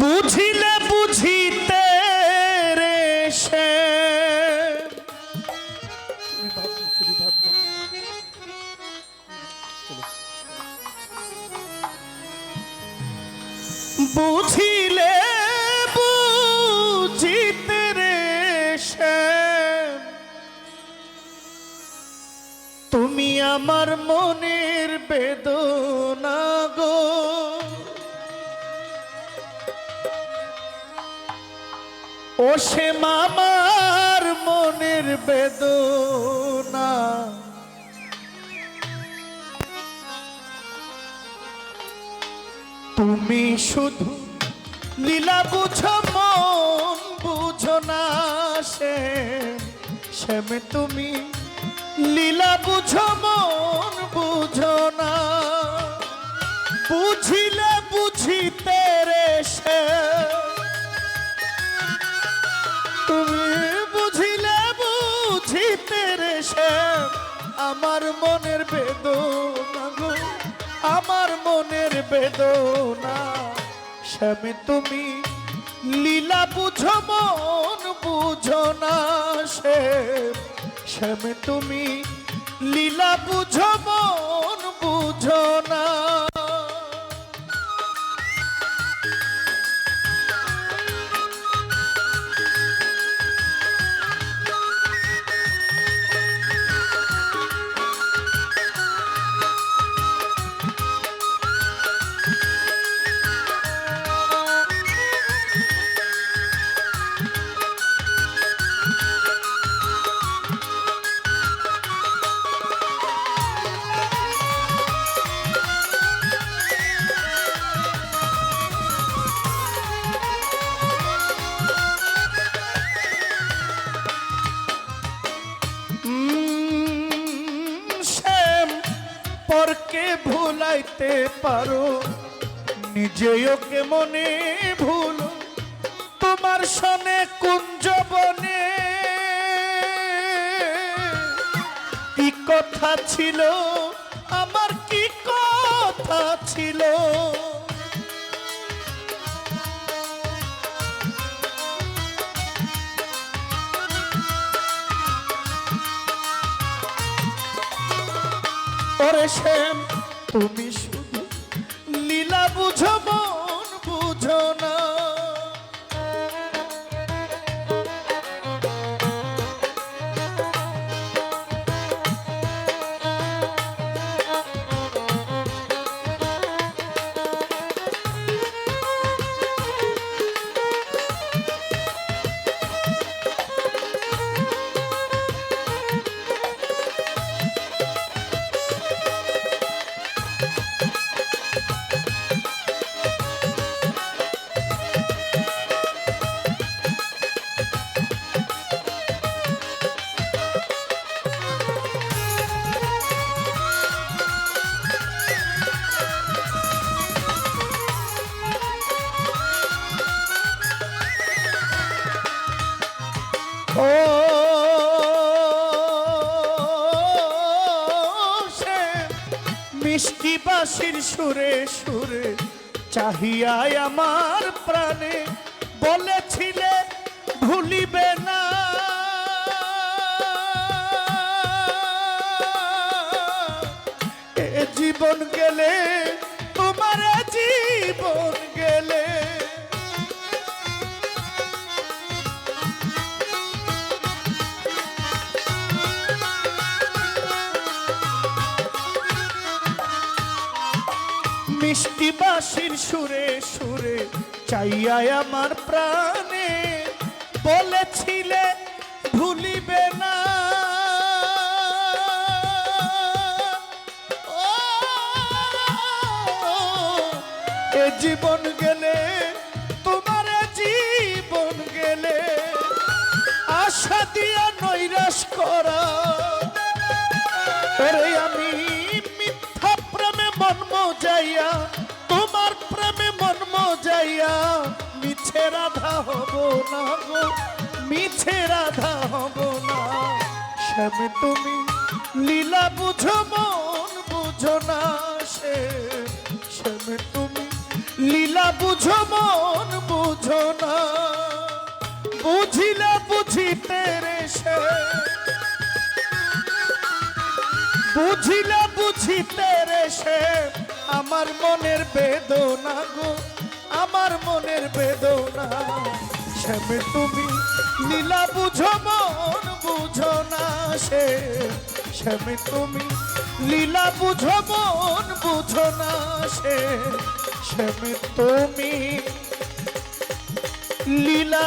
বুঝিলে বুঝিতে রে বুঝিলে বুঝিতে রে তুমি আমার মনের বেদনা গো। ও মামার মনের বেদনা। তুমি শুধু লীলা বুঝো, মন বুঝো না সে। শ্যামে তুমি লীলা বুঝো আমার মনের বেদনা। শ্যামে তুমি লীলা বুঝো, মন বুঝো না সে। শ্যামে তুমি লীলা বুঝো, মন পরকে ভুলাইতে পারো। নিজেও ওকে মনে ভুল? তোমার সনে কুঞ্জ বনে কি কথা ছিল? আমার কি কথা ছিল? শ্যাম। তুমি শুধু লীলা সে মিষ্টি বাসির সুরে সুরে চাহিয়ায় আমার প্রাণে বলেছিলে, ভুলিবে না। এ জীবন গেলে তোমার জীবন মিষ্টি বাসির সুরে সুরে চাইয়া আমার প্রাণে বলেছিলে ভুলিবে না। এ জীবন গেলে যাইয়া তোমার প্রেমে মর্ম যাইয়া মিছে রাধা হব না গো, মিছে রাধা হব না। শ্যাম, তুমি লীলা বুঝো, মন বুঝো না সে। শ্যাম, তুমি লীলা বুঝো, মন বুঝো না। বুঝিলে বুঝিতে রে সে। বুঝিলে বুঝিতে রে সে। আমার মনের বেদনা গো, আমার মনের বেদনা। শ্যামে তুমি লীলা বুঝো, মন বুঝো না সে। শ্যামে তুমি লীলা বুঝো, মন বুঝো না সে। শ্যামে তুমি লীলা